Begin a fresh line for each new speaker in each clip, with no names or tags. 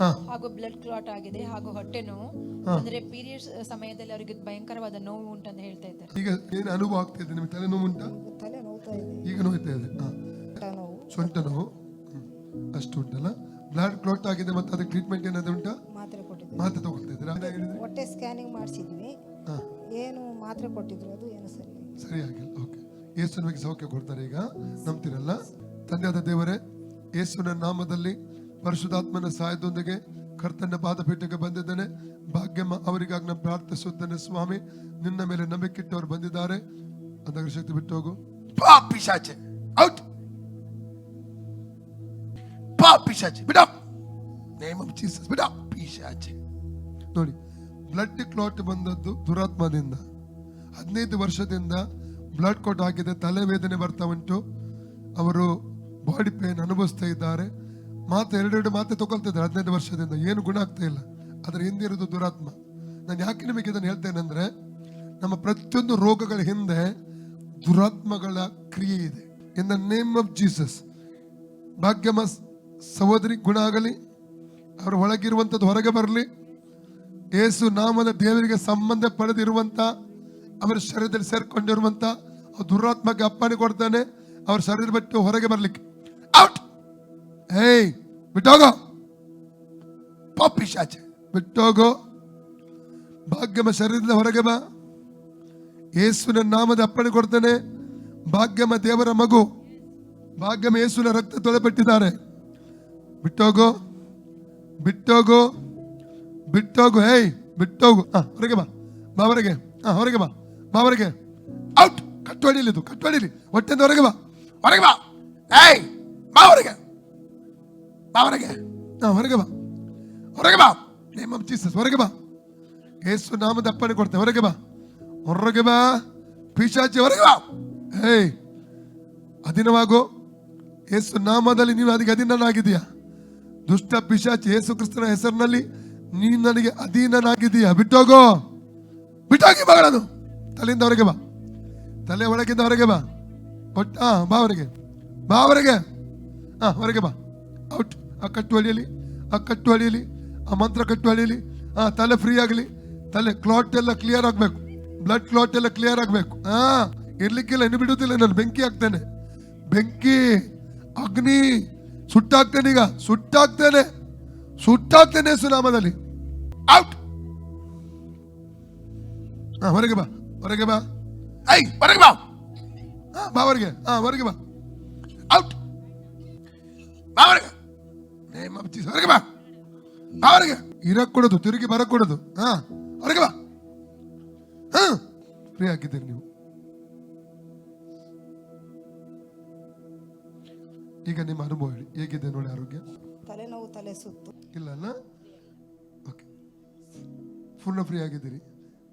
ಹಾ.
ಹಾಗೂ blood clot ಆಗಿದೆ ಹಾಗೂ ಹೊಟ್ಟೆ ನೋವು. ಅಂದ್ರೆ ಪೀರಿಯಡ್ಸ್ ಸಮಯದಲ್ಲಿ ಅವರಿಗೆ ಭಯಂಕರವಾದ ನೋವು ಅಂತ ಹೇಳ್ತಾ ಇದ್ದಾರೆ.
ಈಗ ಏನು ಅನುಭವ ಆಗ್ತಾ ಇದೆ? ನಿಮಗೆ ತಲೆ ನೋವು ಉಂಟಾ?
ತಲೆ ನೋವ್ತಾ ಇದೆ.
ಈಗ ನೋಯ್ತಾ ಇದೆ. ಹಾ.
ನೋವು.
ಸೊಂಟ ನೋವು. ಹ್ಮ್. ಅಷ್ಟು ಉಂಟಲ್ಲ. ಬ್ಲಡ್ ಕ್ಲಾಟ್ ಆಗಿದೆ ಮತ್ತೆ ಅದಕ್ಕೆ ಟ್ರೀಟ್ಮೆಂಟ್ ಏನಾದ್ರು ಉಂಟಾ?
ಮಾತ್ರೆ ಕೊಟ್ಟಿದ್ರು
ಮಾತ್ರೆ ತಗೊಳ್ತಾ ಇದ್ದೀರಾ?
ಹೊಟ್ಟೆ ಸ್ಕ್ಯಾನಿಂಗ್ ಮಾಡಿಸಿದ್ವಿ.
ಹಾ.
ಏನು ಮಾತ್ರೆ ಕೊಟ್ಟಿದ್ರು ಅದು ಏನು ಸರಿ.
ಸರಿ ಆಗಿಲ್ಲ ಓಕೆ ಯೇಸುವಿನ ಬಗ್ಗೆ ಸೌಖ್ಯ ಕೊಡ್ತಾರೆ ಈಗ. ನಂಬ್ತಿರಲ್ಲ. ತಂದೆಯಾದ ದೇವರೇ ಯೇಸುವಿನ ನಾಮದಲ್ಲಿ ಪರಿಶುದ್ಧಾತ್ಮನ ಸಹಾಯದೊಂದಿಗೆ ಕರ್ತನ ಪಾದಪೀಠಕ್ಕೆ ಬಂದಿದ್ದೇನೆ. ಭಾಗ್ಯಮ್ಮ ಅವರಿಗಾಗಿ ನಾನು ಪ್ರಾರ್ಥಿಸುತ್ತೇನೆ ಸ್ವಾಮಿ. ನಿನ್ನ ಮೇಲೆ ನಂಬಿಕೆ ಅವರು ಬಂದಿದ್ದಾರೆ. ಅಂತ ಶಕ್ತಿ ಬಿಟ್ಟು ಹೋಗು.
ಪಾಪಿಶಾಚೆ ಔಟ್. ಪಾಪಿಶಾಚೆ ಬಿಡ. ನೇಮ್ ಆಫ್ ಜೀಸಸ್ ಬಿಡ. ಪಿಶಾಚೆ.
ನೋಡಿ ಬ್ಲಡ್ ಕ್ಲಾಟ್ ಬಂದದ್ದು ದುರಾತ್ಮದಿಂದ. ಹದಿನೈದು ವರ್ಷದಿಂದ ಬ್ಲಡ್ ಕ್ಲಾಟ್ ಆಗಿದೆ ತಲೆವೇದನೆ ಬರ್ತಾ ಉಂಟು. ಅವರು ಬಾಡಿ ಪೇನ್ ಅನುಭವಿಸ್ತಾ ಇದ್ದಾರೆ. ಮಾತು ಎರಡೆರಡು ಮಾತೆ ತಗೊಳ್ತಾ ಇದ್ದಾರೆ ಹದಿನೈದು ವರ್ಷದಿಂದ. ಏನು ಗುಣ ಆಗ್ತಾ ಇಲ್ಲ. ಅದರ ಹಿಂದೆ ಇರೋದು ದುರಾತ್ಮ. ನಾನು ಯಾಕೆ ನಿಮಗೆ ಇದನ್ನು ಹೇಳ್ತೇನೆ ಅಂದ್ರೆ ನಮ್ಮ ಪ್ರತಿಯೊಂದು ರೋಗಗಳ ಹಿಂದೆ ದುರಾತ್ಮಗಳ ಕ್ರಿಯೆ ಇದೆ. In the name of Jesus Bhagyama ಸಹೋದರಿ, ಗುಣ ಆಗಲಿ. ಅವರ ಒಳಗಿರುವಂಥದ್ದು ಹೊರಗೆ ಬರಲಿ. ಏಸು ನಾಮದ ದೇವರಿಗೆ ಸಂಬಂಧ ಪಡೆದಿರುವಂಥ, ಅವರ ಶರೀರದಲ್ಲಿ ಸೇರ್ಕೊಂಡಿರುವಂತ ಆ ದುರಾತ್ಮಕ್ಕೆ ಅಪ್ಪಣೆ ಕೊಡ್ತಾನೆ. ಅವ್ರ ಶರೀರ ಬಿಟ್ಟು ಹೊರಗೆ ಬರ್ಲಿಕ್ಕೆ.
ಔಟ್
ಹೇಯ್ ಬಿಟ್ಟೋಗೋ
ಪಾ ಪಿಶಾಚೆ
ಬಿಟ್ಟೋಗೋ ಭಾಗ್ಯಮ ಶರೀರದಿಂದ ಬಾ ಯೇಸುವಿನ ನಾಮದ ಅಪ್ಪಣೆ ಕೊಡ್ತಾನೆ ಭಾಗ್ಯಮ ದೇವರ ಮಗು ಭಾಗ್ಯಮ ಯೇಸುವಿನ ರಕ್ತ ತೊಳೆಪಟ್ಟಿದ್ದಾರೆ ಬಿಟ್ಟೋಗು ಬಿಟ್ಟೋಗು ಬಿಟ್ಟೋಗು ಹೇಯ್ ಬಿಟ್ಟೋಗು ಹಾ ಹೊರಗೆ ಬಾ ಬಾ ಹೊರಗೆ ಹಾ ಹೊರಗೆ ಬಾ ಬಾ ಹೊರಗೆ
ಔಟ್
ಕಟ್ಟುವಡಿಲಿ ಇದು ಕಟ್ಟುವಡಿಲಿ ಹೊಟ್ಟೆಯಿಂದ ಹೊರಗೆ ಬಾ
ಹೊರಗೆ ಬಾ ಬಾ ಹೊರಗೆ. ಹೊರಗೆ
ಬಾ.
ಹೊರಗೆ ಬಾ.
ನೇಮ್ ಆಫ್ ಜೀಸಸ್ ಹೊರಗೆ ಬಾ. ಯೇಸು ನಾಮದ ಅಪ್ಪಣೆ ಕೊಡ್ತೇವೆ ಹೊರಗೆ ಬಾ. ಹೊರಗೆ ಬಾ. ಪಿಶಾಚಿ, ಹೊರಗೆ ಬಾ. ಹೇಯ್ ಅಧೀನವಾಗು. ಯೇಸು ನಾಮದಲ್ಲಿ ನೀನು ಅದಕ್ಕೆ ಅಧೀನನಾಗಿದೀಯಾ ದುಷ್ಟ ಪಿಶಾಚಿ ಯೇಸು ಕ್ರಿಸ್ತನ ಹೆಸರಿನಲ್ಲಿ ನೀನು ನನಗೆ ಅಧೀನನಾಗಿದೀಯಾ ಬಿಟ್ಟೋಗೋ. ಬಿಟ್ಟೋಗಿ ಮಗಳದು ತಲೆಯಿಂದ ಹೊರಗೆ ಬಾ. ತಲೆ ಒಳಗಿಂದ ಹೊರಗೆ ಬಾ. ಒಟ್ಟ ಹಾ ಬಾ ಹೊರಗೆ. ಬಾ ಹೊರಗೆ. ಹಾ ಹೊರಗೆ ಬಾ. ಔಟ್. ಆ ಕಟ್ಟು ಹೊಳಿಯಲಿ ಆ ಕಟ್ಟು ಹೊಳಿಯಲಿ ಆ ಮಂತ್ರ ಕಟ್ಟು ಹೊಳಿಯಲಿ ಆ ತಲೆ ಫ್ರೀ ಆಗಲಿ, ತಲೆ ಕ್ಲಾಟ್ ಎಲ್ಲ ಕ್ಲಿಯರ್ ಆಗಬೇಕು. ಬ್ಲಡ್ ಕ್ಲಾಟ್ ಎಲ್ಲ ಕ್ಲಿಯರ್ ಆಗಬೇಕು. ಹಾ ಇರ್ಲಿಕ್ಕಿಲ್ಲ, ಇನ್ನು ಬಿಡುವುದಿಲ್ಲ ನಾನು ಬೆಂಕಿ ಹಾಕ್ತೇನೆ. ಬೆಂಕಿ, ಅಗ್ನಿ, ಸುಟ್ಟಾಗ್ತೇನೆ ಈಗ, ಸುಟ್ಟಾಗ್ತೇನೆ ಸುಟ್ಟಾಗ್ತೇನೆ ಸುನಾಮದಲ್ಲಿ
ಔಟ್
ಹಾ ಹೊರಗೆ ಬಾ ಹೊರಗೆ ಬಾ.
ಐ ಹೊರಗೆ ಬಾ.
ಹಾ ಬಾ ಹೊರಗೆ ಹಾ ಹೊರಗೆ ಬಾ.
ಔಟ್ ಬಾ ಹೊರಗೆ.
ನೇಮ್ ಆಫ್ ಜೀಸಸ್ ಹೊರಗೆ ಬಾ. ಅವರಿಗೆ ಇರಕ್ ಕೊಡೋದು ತಿರುಗಿ ಬರಕ್ ಕೊಡೋದು ಹಾ ಹೊರಗೆ ಬಾ. ಹಾ ಫ್ರೀ ಆಗಿದ್ದೀರಿ ನೀವು. ಈಗ ನಿಮ್ಮ ಅನುಭವ ಹೇಳಿ. ಹೇಗಿದೆ ನೋಡಿ ಆರೋಗ್ಯ?
ತಲೆನೋವು ತಲೆ ಸುತ್ತು.
ಇಲ್ಲ ಅಲ್ಲ? ಓಕೆ ಪೂರ್ಣ ಫ್ರೀ ಆಗಿದ್ದೀರಿ.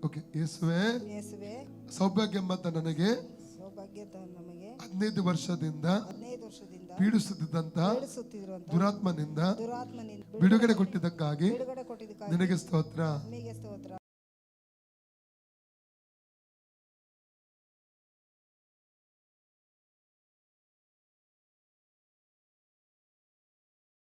ಓಕೆ ಯೇಸುವೆ.
ಯೇಸುವೆ.
ಸೌಭಾಗ್ಯ ಎಂಬಂತ ನನಗೆ.
ಸೌಭಾಗ್ಯದ ನಮಗೆ.
ಹದಿನೈದು ವರ್ಷದಿಂದ.
ಹದಿನೈದು ವರ್ಷದಿಂದ.
ಪೀಡಿಸುತ್ತಿದ್ದಂತ
ಪೀಡಿಸುತ್ತಿರುವಂತ
ದುರಾತ್ಮನಿಂದ
ದುರಾತ್ಮನಿಂದ
ಬಿಡುಗಡೆ ಕೊಟ್ಟಿದ್ದಕ್ಕಾಗಿ ನಿನಗೆ
ಸ್ತೋತ್ರ.